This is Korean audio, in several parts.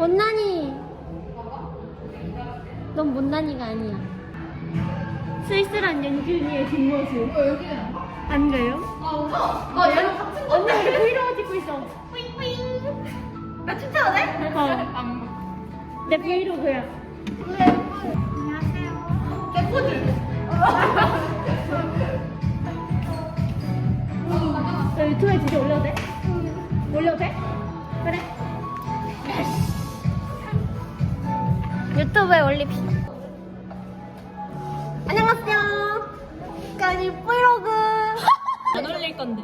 못난이. 넌 못난이가 아니야. 쓸쓸한 연준이의 뒷모습. 어, 여기는. 안 가요? 어, 얘랑 같은 거. 언니 우리 브이로그 찍고 있어. 뿌잉뿌잉. 나 칭찬 해? 어. 내 브이로그야. 내 포즈. 너 유튜브에 진짜 올려도 돼? 올려도 돼? 그래. 유튜브에 올립시다. 안녕하세요. 까니 브이로그. 안 올릴 건데.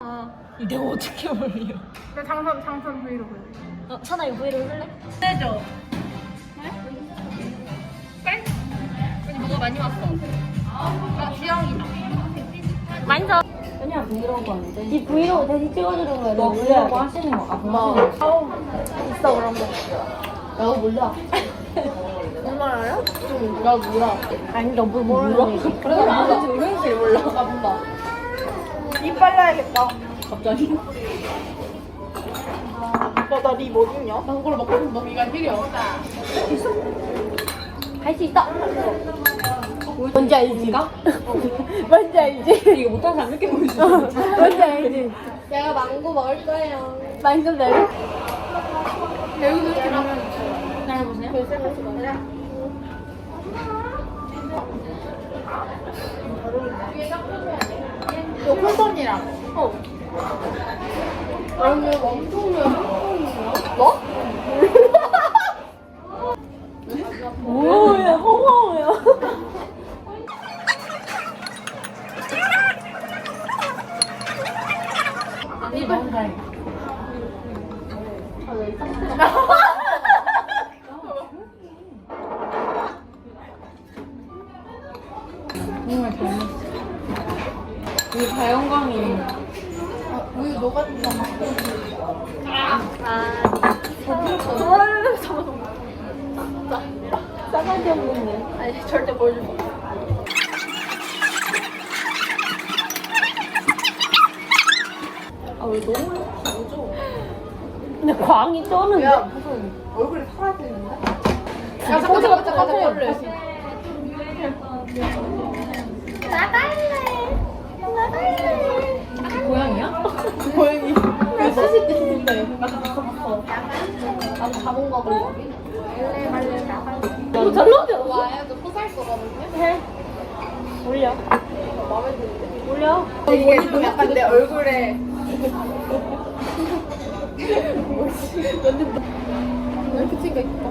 아, 내가 어떻게 올려? 나 장선, 장선 브이로그. 어, 선아 이거 브이로그 할래? 세죠? 네? 여기 뭐가 많이 왔어. 아, 주영이다. 많이 더. 그냥 브이로그 하는데. 이 브이로그 다시 찍어주는 거야. 너 브이로그 하시는 거. 아, 뭐 하시는 거. 있어 그런 거. 나도 몰라. 얼마나 알아? 나 몰라. 아니 너뭘 모르는 거지? 그래, 나 몰라. 몰라. 나 몰라. 입 발라야겠다. 갑자기? 야, 나립 어딨냐? 나 그걸 먹고 싶어. 이가 필요. 할수 있다. 뭔지 알지? 뭔지 알지? 이거 못하는 사람 이렇게 보이지? 뭔지 알지? 내가 망고 먹을 거예요. 방금 내려. 여기도 이렇게 하면 너 콜번이랑. 어. 아니, 왕통은 뭐? 뭐야, 허허야. 이 너무 잘. 정말 잘 먹었어. 이 자연광이 우유 녹았다. 싸가지 없는데. 아니, 절대 보여줄 거. 아왜 너무 예쁘죠? 근데 광이 떠는데? 야, 무슨 얼굴이 파란색인데? 야, 잠깐, 잠깐, 잠깐, 잠깐. 나갈래. 나갈래. 고양이야? 고양이. 왜 수십 대 있는데? 나 봤어 봤어. 나도 자본 거 걸려. 너잘 나오지 않았어? 와요, 그 포살 거거든요. 해. 올려. 마음에 드는데. 올려. 이게 좀 약간 내 얼굴에. 뭐지? 완전. 왜 이렇게 찍어 있다.